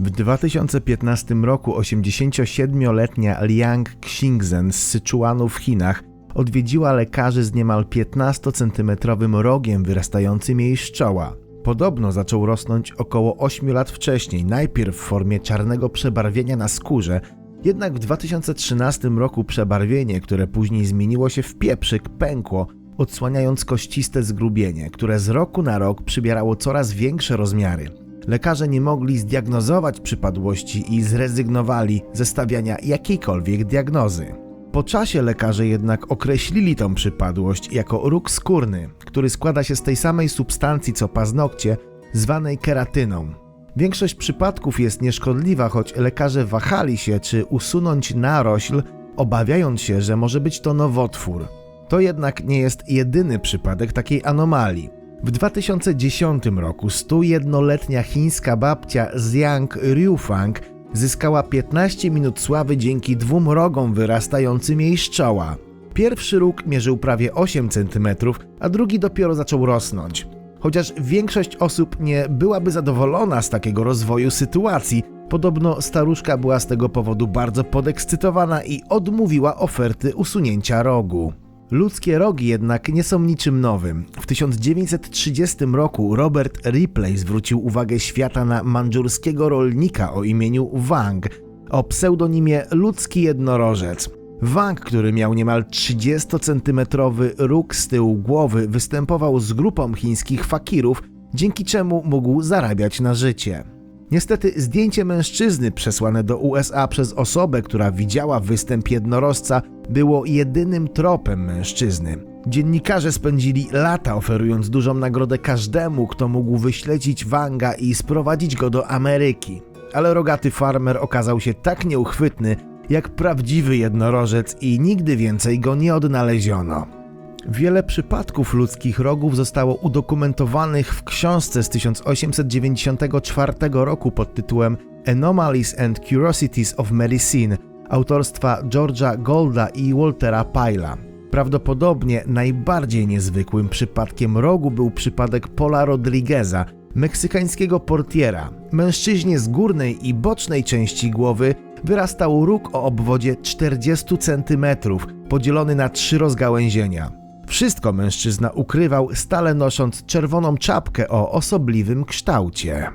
W 2015 roku 87-letnia Liang Xingzhen z Syczuanu w Chinach odwiedziła lekarzy z niemal 15-centymetrowym rogiem wyrastającym jej z czoła. Podobno zaczął rosnąć około 8 lat wcześniej, najpierw w formie czarnego przebarwienia na skórze, jednak w 2013 roku przebarwienie, które później zmieniło się w pieprzyk, pękło, odsłaniając kościste zgrubienie, które z roku na rok przybierało coraz większe rozmiary. Lekarze nie mogli zdiagnozować przypadłości i zrezygnowali ze stawiania jakiejkolwiek diagnozy. Po czasie lekarze jednak określili tą przypadłość jako róg skórny, który składa się z tej samej substancji co paznokcie, zwanej keratyną. Większość przypadków jest nieszkodliwa, choć lekarze wahali się, czy usunąć narośl, obawiając się, że może być to nowotwór. To jednak nie jest jedyny przypadek takiej anomalii. W 2010 roku 101-letnia chińska babcia Zhang Ryufang zyskała 15 minut sławy dzięki dwóm rogom wyrastającym jej z czoła. Pierwszy róg mierzył prawie 8 cm, a drugi dopiero zaczął rosnąć. Chociaż większość osób nie byłaby zadowolona z takiego rozwoju sytuacji, podobno staruszka była z tego powodu bardzo podekscytowana i odmówiła oferty usunięcia rogu. Ludzkie rogi jednak nie są niczym nowym. W 1930 roku Robert Ripley zwrócił uwagę świata na mandżurskiego rolnika o imieniu Wang, o pseudonimie ludzki jednorożec. Wang, który miał niemal 30-centymetrowy róg z tyłu głowy, występował z grupą chińskich fakirów, dzięki czemu mógł zarabiać na życie. Niestety zdjęcie mężczyzny przesłane do USA przez osobę, która widziała występ jednorożca, było jedynym tropem mężczyzny. Dziennikarze spędzili lata oferując dużą nagrodę każdemu, kto mógł wyśledzić Wanga i sprowadzić go do Ameryki. Ale rogaty farmer okazał się tak nieuchwytny, jak prawdziwy jednorożec i nigdy więcej go nie odnaleziono. Wiele przypadków ludzkich rogów zostało udokumentowanych w książce z 1894 roku pod tytułem Anomalies and Curiosities of Medicine autorstwa George'a Golda i Waltera Pyla. Prawdopodobnie najbardziej niezwykłym przypadkiem rogu był przypadek Paula Rodrigueza, meksykańskiego portiera. Mężczyźnie z górnej i bocznej części głowy wyrastał róg o obwodzie 40 cm, podzielony na trzy rozgałęzienia. Wszystko mężczyzna ukrywał, stale nosząc czerwoną czapkę o osobliwym kształcie.